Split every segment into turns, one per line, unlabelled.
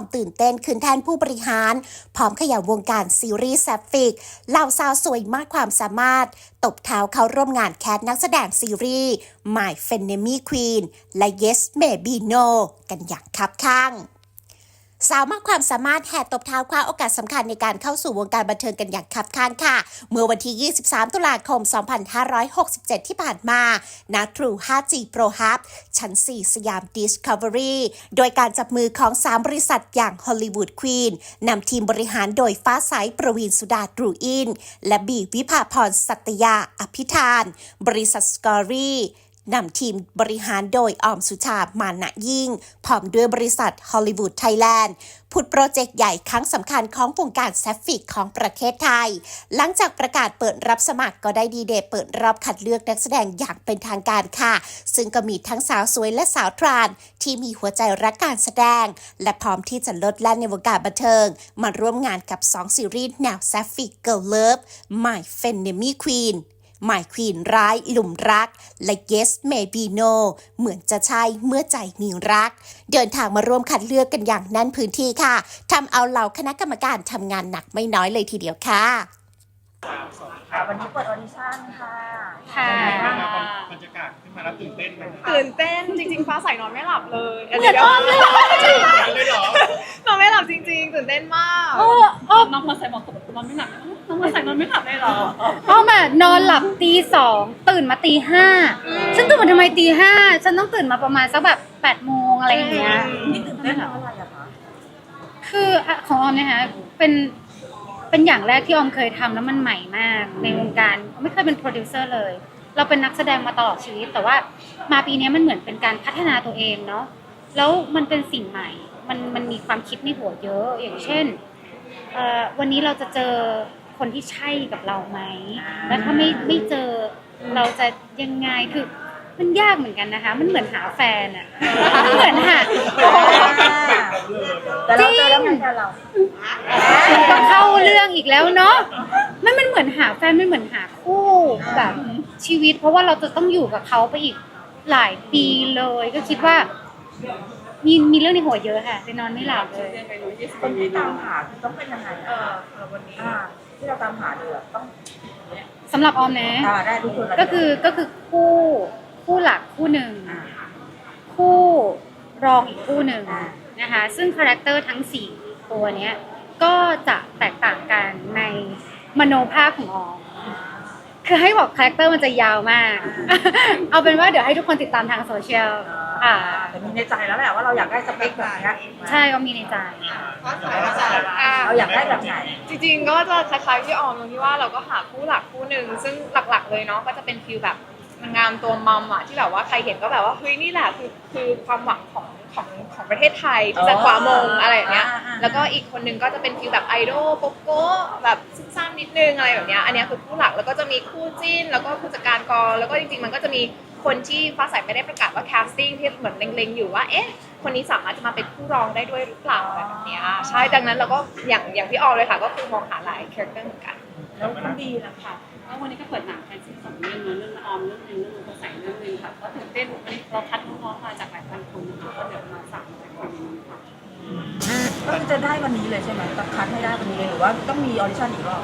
ความตื่นเต้นคืนแทนผู้บริหาร พร้อมขย่าวงการซีรีส์แซฟฟิกเหล่าสาวสวยมากความสามารถ ตบเท้าเข้าร่วมงานแคสนักแสดงซีรีส์ My f e n e m y Queen และ Yes Maybe No กันอย่างคับข้าง สาวมากความสามารถแห่ตบเท้าคว้าโอกาสสำคัญในการเข้าสู่วงการบันเทิงกันอย่างคับข้างค่ะ เมื่อวันที่ 23 ตุลาคม 2567 ที่ผ่านมาณ True 5G Pro Hub ชั้น 4 สยาม Discovery โดยการจับมือของ 3 บริษัทอย่าง Hollywood Queen นำทีมบริหารโดยฟ้าใสประวีนสุดาตรูอิน และบีวิภาพรสัตยาอภิธาน บริษัทสกอรี่ นำทีมบริหารโดยออมสุชามานะยิ่ง พร้อมด้วยบริษัทฮอลลีวูดไทยแลนด์ผุดโปรเจกต์ใหญ่ครั้งสำคัญของวงการแซฟฟิกของประเทศไทย หลังจากประกาศเปิดรับสมัครก็ได้ดีเดย์เปิดรอบคัดเลือกนักแสดงอย่างเป็นทางการค่ะ ซึ่งก็มีทั้งสาวสวยและสาวทราน ที่มีหัวใจรักการแสดง และพร้อมที่จะลดแล่นในวงการบันเทิง มาร่วมงานกับ 2 ซีรีส์แนวแซฟฟิกเกิ l เลิฟ My f e n e m y Queen หมายควีนร้ายหลุมรัก และ Yes Maybe No เหมือนจะใช่เมื่อใจมีรัก เดินทางมาร่วมคัดเลือกกันอย่างแน่นพื้นที่ค่ะทำเอาเหล่าคณะกรรมการทำงานหนักไม่น้อยเลยทีเดียวค่ะ
ค่ะวันนี้เปิดออดิชั่นค่ะ
ค่ะ
เป็นไงบ้างคะ
บรรยากาศขึ้นมาแล้วตื่นเต้นไหม
ตื่นเต้นจริงๆฟ้าใสนอนไม่หลับเลยเหมือนนอนไม่หลับ
เลยเหรอน
อนไม่หลับจริง ๆ ตื่นเต้นมาก
เอออ้อมน้องมาใส่บอกนอนไม่หลับ น้องมาใส่นอนไม่หลับเลยเหรอ
อ้อมอะนอนหลับตีสองตื่นมาตีห้าฉันตื่นมาทำไมตีห้าฉันต้องตื่นมาประมาณสักแบบแปดโมงอะไรอย่างเงี้ย
นี่ตื่นเต้นเพราะอะไรอะคะ
คืออะของออมเนะคะเป็นเป็นอย่างแรกที่ออมเคยทำแล้วมันใหม่มากในวงการไม่เคยเป็นโปรดิวเซอร์เลย เราเป็นนักแสดงมาตลอดชีวิต แต่ว่ามาปีเนี้ยมันเหมือนเป็นการพัฒนาตัวเองเนาะแล้วมันเป็นสิ่งใหม่ มันมันมีความคิดในหัวเยอะอย่างเช่นเอ่อวันนี้เราจะเจอ คนที่ใช่กับเราไหม แล้วถ้าไม่ไม่เจอเราจะยังไงคือมันยากเหมือนกันนะคะ มันเหมือนหาแฟนอะมันเหมือนหา
แต่เราเจอแล้วไงแต่เรา
ก็เข้าเรื่องอีกแล้วเนาะมันมันเหมือนหาแฟนไม่เหมือนหาคู่แบบชีวิต เพราะว่าเราจะต้องอยู่กับเขาไปอีกหลายปีเลย ก็คิดว่า มีมีเรื่องในหัวเยอะค่ะไปนอนไม่หลับเลย
คนที่ตามหาคือต้องเป็นยังไงอะ
เออวันนี้
อ่า ที่เราตามหาเลยอะต้อง
สำหรับออมนะ
อ่าได้ทุกคนเลย
ก็คือก็คือคู่คู่หลักคู่หนึ่ง
อ่า
คู่รองอีกคู่หนึ่งนะคะซึ่งคาแรคเตอร์ทั้งสี่ตัวเนี้ยก็จะแตกต่างกันในมโนภาพของออมคือให้บอกคาแรคเตอร์มันจะยาวมาก เอาเป็นว่าเดี๋ยวให้ทุกคนติดตามทางโซเชียลค่ะ
แต่มีในใจแล้วแหละว่าเราอยากได้สเปคแบบเนี้ย
ใช่ก็มีในใจ
ฟ้าใสก็จะอะ
เราอยากได้แบบไหน
จริงๆก็จะคล้ายๆที่ออมตรงที่ว่าเราก็หาคู่หลักคู่หนึ่งซึ่งหลักๆเลยเนาะก็จะเป็นฟิลแบบนางงามตัวมัมอะที่แบบว่าใครเห็นก็แบบว่าเฮ้ยนี่แหละคือคือความหวังของของของประเทศไทยที่จะคว้ามงอะไรอย่างเงี้ย
อ่าอ่า
แล้วก็อีกคนนึงก็จะเป็นฟิลแบบไอดอลโกโก้แบบซุ่มซ่ามนิดนึงอะไรแบบเนี้ยอันเนี้ยคือคู่หลักแล้วก็จะมีคู่จิ้น แล้วก็ผู้จัดการกองแล้วก็จริงๆมันก็จะมี คนที่ฟ้าใสไม่ได้ประกาศว่าแคสติ้งที่เหมือนเล็งๆอยู่ว่าเอ๊ะคนนี้สามารถจะมาเป็นผู้รองได้ด้วยหรือเปล่าอะไรแบบเนี้ยใช่ดังนั้นเราก็อย่างอย่างพี่ออมเลยค่ะ ก็คือมองหาหลายคาแรคเตอร์เหมือนกัน
แล้วคุณดีนะคะ
แล้ววันนี้ก็เปิดหนังแฟนซีสองเรื่องเนอะเรื่องละออมเรื่องหนึงเรื่องมันก็ใส่เรื่องหนึงค่ะก็ตื่นเต้นวันนี้เราคัดน้องๆมาจากหลายพันคนนะคะก็เดี๋ยวมาสามร้อยคนค่ะ
ก็จะได้วันนี้เลยใช่ไหมต้องคัดให้ได้วันนี้เลยหรือว่าต้องมีออดิชั่นอีกรอบ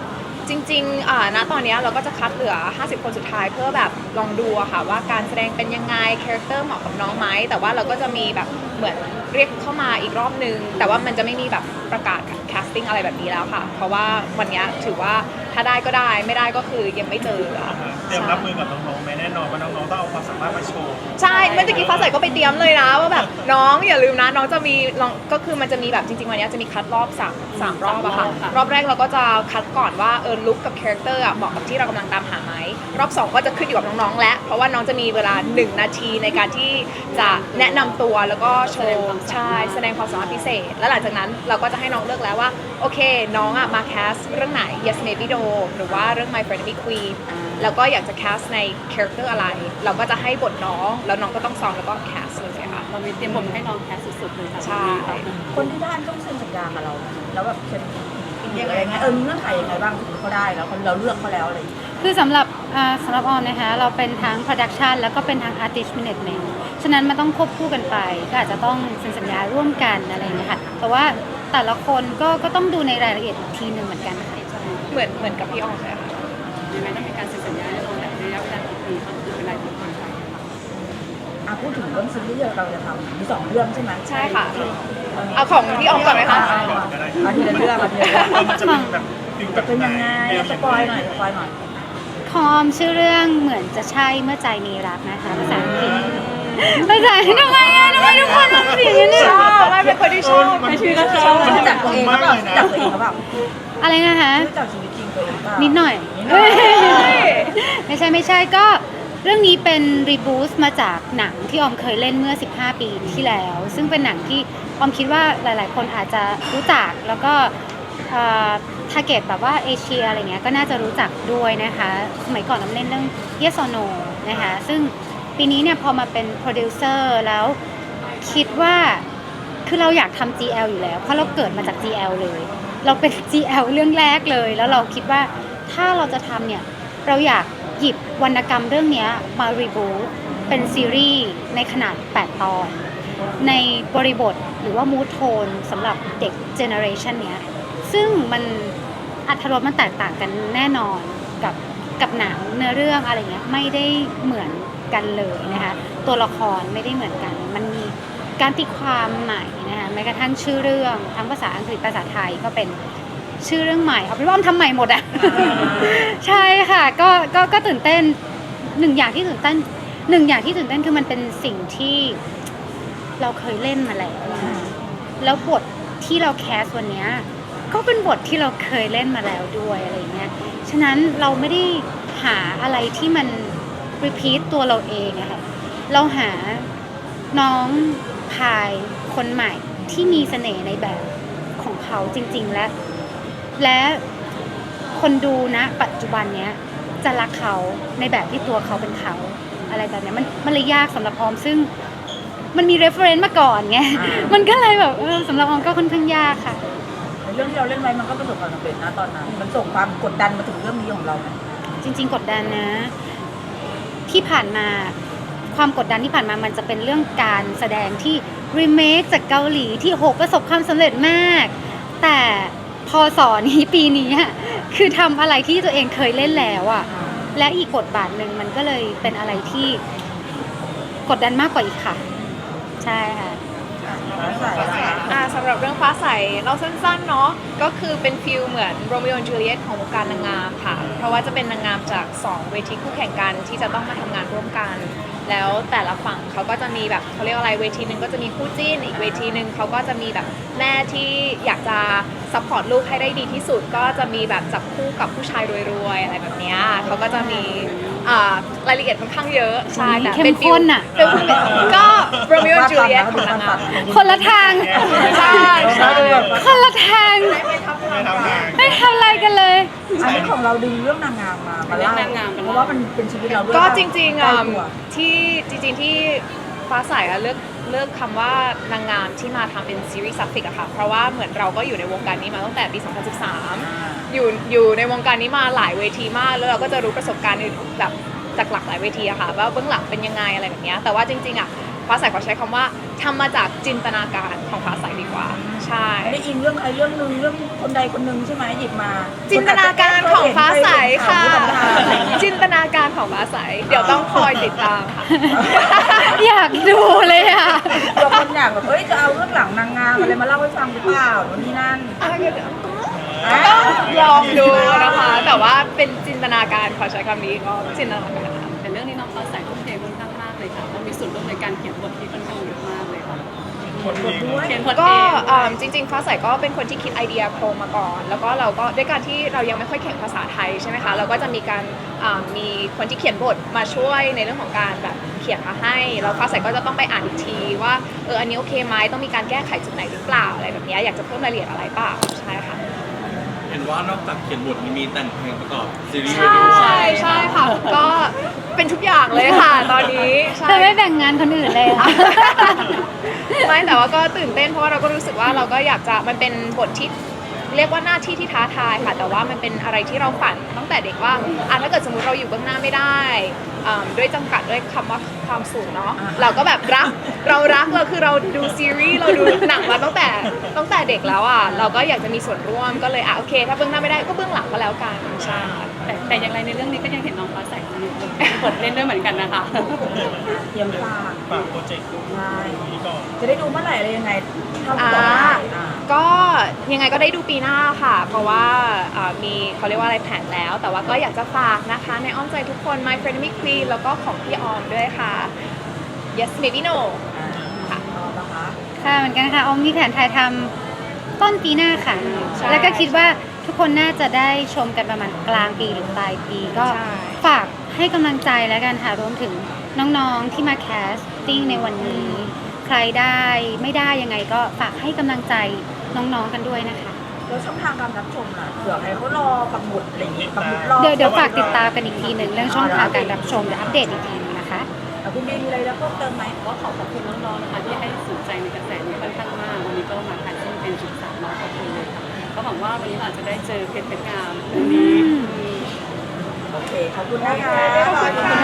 จริงๆอ่าณตอนเนี้ยเราก็จะคัดเหลือ 50 คนสุดท้ายเพื่อแบบลองดูอะค่ะว่าการแสดงเป็นยังไง คาแรคเตอร์เหมาะกับน้องไหม แต่ว่าเราก็จะมีแบบเหมือนเรียกเข้ามาอีกรอบนึง แต่ว่ามันจะไม่มีแบบประกาศแคสติ้งอะไรแบบนี้แล้วค่ะ เพราะว่าวันเนี้ยถือว่าถ้าได้ก็ได้ไม่ได้ก็คือยังไม่เจออะ
เตรียมรับมือกับน้องๆไหมแน่นอนว่าน้องๆต้องเอาความสามารถมาโชว์
ใช่เมื่อกี้ฟ้าใสก็ไปเตรียมเลยนะว่าแบบน้องอย่าลืมนะน้องจะมีลองก็คือมันจะมีแบบจริงๆวันเนี้ยจะมีคัดรอบสามสามรอบอะค่ะรอบแรกเราก็จะคัดก่อนว่าเออลุคกับคาแรคเตอร์อะเหมาะกับที่เรากำลังตามหาไหมรอบสองก็จะขึ้นอยู่กับน้องๆแล้วเพราะว่าน้องจะมีเวลา 1 นาทีในการที่จะแนะนำตัวแล้วก็โชว์ใช่แสดงความสามารถพิเศษ แล้วหลังจากนั้นเราก็จะให้น้องเลือกแล้วว่าโอเค น้องอะมาแคสเรื่องไหน Yes Maybe No หรือว่าเรื่อง My Friend Me Queen แล้วก็อยากจะแคสในคาแรคเตอร์อะไร เราก็จะให้บทน้อง แล้วน้องก็ต้องซ้อมแล้วก็แคสเลยค่ะ
เรามีเตรียมบทให้น้องแคสสุดๆเลยค่ะ
ใช่
คนที่ได้ต้องเซ็นสัญญากับเรา แล้วแบบเซ็นอะไรเงี้ยเออมีเงื่อนไขยังไงบ้างถึงเขาได้แล้วเราเลือกเขาแล้วอะไรอย่างเงี้ย
คือสำหรับอ่าสำหรับออมนะคะเราเป็นทั้ง Production แล้วก็เป็นทั้ง Artist Management ฉะนั้นมันต้องควบคู่กันไป ก็อาจจะต้องเซ็นสัญญาร่วมกันอะไรอย่างเงี้ยค่ะแต่ว่าแต่ละคนก็ก็ต้องดูในรายละเอียดอีกทีหนึ่งเหมือนกันค่ะ
เหมือนเหมือนกับพี่ออมเลยค่ะ
ยังไงต้องมีการเซ็นสัญญาแน่นอนแต่ระยะเวลากี่ปีก็คือเป็นรายปีผ่านไปค่ะ
อะพูดถึงเรื่องซีรีส์ที่เราจะทำมีสองเรื่องใช่ไหม
ใช่ค่ะ เอาของพี่ออมก่อนไหมคะ
เอาเอาเอาทีละเรื่องเอาทีละเรื่อง
เออมันจะเป็นแบบฟิลแบ
จะ
บ
เป็น
ไหน
ยังไง
แนว
สปอยหน่อยสปอยหน่อย
คอมชื่อเรื่องเหมือนจะใช่เมื่อใจมีรักนะคะภาษาอังกฤษภาษาทำไมอะทำไมทุกคนทำเสียงอย่างนี้
ชอบไม่เป็นคนที่ชอบ
มัน
ชื่อก็ชอบ
มันรู้จักตัวเองหรือเปล่ารู้จักตัวเองหรือเปล่า
อะไรนะคะ
รู้จักชีวิต จริงตัวเองเปล่า
นิ
นิ
ดหน่อย
นิดหน่อย
ไม่ใช่ไม่ใช่ก็เรื่องนี้เป็นรีบูสมาจากหนังที่ออมเคยเล่นเมื่อ 15 ปีที่แล้ว ซึ่งเป็นหนังที่ออมคิดว่าหลาย ๆ คนอาจจะรู้จักแล้วก็ทาร์เก็ตแบบว่าเอเชียอะไรเงี้ยก็น่าจะรู้จักด้วยนะคะ สมัยก่อนออมเล่นเรื่อง Yes or No นะคะซึ่งปีนี้เนี่ยพอมาเป็นโปรดิวเซอร์แล้วคิดว่าคือเราอยากทำ GL อยู่แล้ว เพราะเราเกิดมาจาก GL เลย เราเป็น GL เรื่องแรกเลย แล้วเราคิดว่าถ้าเราจะทำเนี่ย เราอยากหยิบวรรณกรรมเรื่องนี้มารีบูทเป็นซีรีส์ในขนาด 8 ตอน ในบริบทหรือว่ามูทโทนสำหรับเด็กเจเนอเรชันเนี้ย ซึ่งมันอัตรสมันแตกต่างกันแน่นอนกับกับหนังเนื้อเรื่องอะไรเงี้ยไม่ได้เหมือนกันเลยนะคะตัวละครไม่ได้เหมือนกัน มัน การตีความใหม่นะคะแม้กระทั่งชื่อเรื่องทั้งภาษาอังกฤษภาษาไทยก็เป็นชื่อเรื่องใหม่เอาเป็นว่าอ้อมทำใหม่หมดอะใช่ค่ะก็ก็ก็ตื่นเต้นหนึ่งอย่างที่ตื่นเต้นหนึ่งอย่างที่ตื่นเต้นคือมันเป็นสิ่งที่เราเคยเล่นมาแล้วแล้วบทที่เราแคสวันนี้ก็เป็นบทที่เราเคยเล่นมาแล้วด้วยอะไรเงี้ยฉะนั้นเราไม่ได้หาอะไรที่มันรีพีทตัวเราเองอะค่ะเราหาน้อง พายคนใหม่ที่มีเสน่ห์ในแบบของเขาจริง ๆ และ และคนดูนะ ปัจจุบันเนี้ยจะรักเขาในแบบที่ตัวเขาเป็นเขา อะไรแบบเนี้ยมันมันเลยยากสำหรับออมซึ่งมันมี reference มาก่อนไง
อ่า
มันก็เลยแบบเออสำหรับออมก็ค่อนข้างยากค่ะ
ในเรื่องที่เราเล่นไว้มันก็ประสบความสำเร็จนะตอนนั้น มันส่งความกดดันมาถึงเรื่องนี้ของเราไหม
จริง ๆ กดดันนะ ที่ผ่านมา ความกดดันที่ผ่านมามันจะเป็นเรื่องการแสดงที่รีเมคจากเกาหลีที่โหประสบความสำเร็จมาก แต่พอสอนี้ปีนี้คือทำอะไรที่ตัวเองเคยเล่นแล้วอะและอีกบทบาทหนึ่งมันก็เลยเป็นอะไรที่กดดันมากกว่าอีกค่ะ ใช่ค่ะ
ใส่ใส่
อ่าสำหรับเรื่องฟ้าใสเราสั้นๆเนาะก็คือเป็นฟิลเหมือนโรมิโอและจูเลียตของวงการนางงามค่ะ เพราะว่าจะเป็นนางงามจาก 2 เวทีคู่แข่งกันที่จะต้องมาทำงานร่วมกัน แล้วแต่ละฝั่งเขาก็จะมีแบบเขาเรียกว่าอะไรเวทีหนึ่งก็จะมีคู่จิ้น อีกเวทีหนึ่งเขาก็จะมีแบบแม่ที่อยากจะซัพพอร์ตลูกให้ได้ดีที่สุด ก็จะมีแบบจับคู่กับผู้ชายรวยๆอะไรแบบเนี้ยเขาก็จะมีอ่ารายละเอียดค่อนข้างเยอะใช่แต่
เข้ม
เป็นฟิล
ข้นอะ
เป็นก็โรมิโอและจูเลียตของนางงาม
คนละทาง
ใช่ใช่
คนละทาง
ไม่ทำงาน
ไม่ทำอะไรกันเลย
อันนี้ ของเราดึงเรื่องนางงามมามาเล่าเพราะว่ามันเป็นชีวิตเราด้วย
ก็จริงๆ
ใกล้
อะ
ตัว
ที่จริงๆที่ฟ้าใสอะเลือกเลือกคำว่านางงามที่มาทำเป็นซีรีส์ซัฟฟิกอะค่ะ เพราะว่าเหมือนเราก็อยู่ในวงการนี้มาตั้งแต่ปี 2013 อยู่อยู่ในวงการนี้มาหลายเวทีมาก แล้วเราก็จะรู้ประสบการณ์แบบจากหลากหลายเวทีอะค่ะ ว่าเบื้องหลังเป็นยังไงอะไรแบบเนี้ยแต่ว่าจริงๆอะ ฟ้าใสขอใช้คำว่าทำมาจากจินตนาการของฟ้าใสดีกว่า ใช่
ไม่ได้อิงเรื่องใครเรื่องหนึ่งเรื่องคนใดคนหนึ่งใช่ไหมหยิบมา
จินตนาการของฟ้าใสค่ะ
นอาจจะเคยเห็นเคยเห็นข่าวนี้
จินตนาการของฟ้าใส เดี๋ยวต้องคอยติดตามค่ะ
อยากดูเลยอะ
บางคนอยากแบบเฮ้ยจะเอาเรื่องหลังนางงามอะไรมาเล่าให้ฟังหรือเปล่าโน่นนี่นั่น
อะเดี๋ยวลองดูนะคะ แต่ว่าเป็นจินตนาการขอใช้คำนี้ก็จินตนาการค่ะ
แต่เรื่องนี้น้องฟ้าใสทุ่มเทค่อนข้างมาก เลยค่ะเพราะมีส่วนร่วมในการเขียนบทที่ค่อนข้างเยอะมากเลยค่ะ
คนเอง
ด้วย
เขียนบท
ก็
เอง
อ่าจริงๆ ฟ้าใสก็เป็นคนที่คิดไอเดียโครงมาก่อน แล้วก็เราก็ด้วยการที่เรายังไม่ค่อยเก่งภาษาไทยใช่ไหมคะ เราก็จะมีการอ่ามีคนที่เขียนบทมาช่วยในเรื่องของการแบบเขียนมาให้ แล้วฟ้าใสก็จะต้องไปอ่านอีกทีว่าเอออันนี้โอเคไหมต้องมีการแก้ไขจุดไหนหรือเปล่าอะไรแบบเนี้ยอยากจะเพิ่มรายละเอียดอะไรเปล่าใช่ค่ะ
เห็นว่านอกจากเขียนบทมีแต่งเพลงประกอบซีรีส์
ใช่
ด้วย
ใช่ใช่ค่ะ ก็ เป็นทุกอย่างเลยค่ะ ตอนนี้ใช่
เธอไม่แบ่งงานคนอื่นเลยอะ
ไม่แต่ว่าก็ตื่นเต้นเพราะว่าเราก็รู้สึกว่าเราก็อยากจะมันเป็นบทที่เรียกว่าหน้าที่ที่ท้าทายค่ะ แต่ว่ามันเป็นอะไรที่เราฝันตั้งแต่เด็กว่าอะถ้าเกิดสมมติเราอยู่เบื้องหน้าไม่ได้อ่าด้วยจำกัดด้วยคำว่าความสูงเนาะเราก็แบบรักเรารักเราคือเราดูซีรีส์เราดูหนังมาตั้งแต่ตั้งแต่เด็กแล้วอะเราก็อยากจะมีส่วนร่วมก็เลยอะโอเค ถ้าเบื้องหน้าไม่ได้ก็เบื้องหลังก็แล้วกันใช่ค่ะ
แต่แต่อย่างไรในเรื่องนี้ก็ยังเห็นน้องฟ้าใสอยู่บทเล่นด้วยเหมือนกันนะคะ
เตรียมฝาก
ฝากโปรเจกต์
ใช่
นี้ก่อน
จะได้ดูเมื่อไหร่อะไรยังไงเท่าที่บอกได้อ่า
ก็ยังไงก็ได้ดูปีหน้าค่ะ เพราะว่าอ่ามีเขาเรียกว่าอะไรแผนแล้ว แต่ว่าก็อยากจะฝากนะคะ ในอ้อมใจทุกคน My Friend Me Queen แล้วก็ของพี่ออมด้วยค่ะ Yes Maybe No ค่ะ
เอาละคะ
ค่ะเหมือนกันค่ะออมมีแผนถ่ายทำต้นปีหน้าค่ะ
ใช่
แล้วก็คิดว่า ทุกคนน่าจะได้ชมกันประมาณกลางปีหรือปลายปีก็
ใช่
ฝากให้กำลังใจแล้วกันค่ะรวมถึงน้องๆที่มาแคสติ้งในวันนี้ ใครได้ไม่ได้ยังไงก็ฝากให้กำลังใจน้องๆกันด้วยนะคะ
แล้วช่องทางการรับชมล่ะเผื่อให้เขารอปักหมุดอะไรอย่างงี้ปักหมุดรอ
เดี๋ยวเดี๋ยวฝากติดตามกันอีกทีหนึ่งเรื่องช่องทางการรับชมเดี๋ยวอัปเดตอีกทีหนึงนะคะ
แล้วคุณบีมีอะไรแล้วเพิ่มเติมไหม
ก็ขอขอบคุณน้องๆนะคะที่ให้สนใจในกระแสนี้ค่อนข้างมาก วันนี้ก็มาทานซึ่งเป็นจุดสามร้อยขอบคุณเลยค่ะ ก็หวังว่าวันนี้เราจะได้เจอเพชรเพชรงามวันนี้
โอเค ขอบคุณนะคะ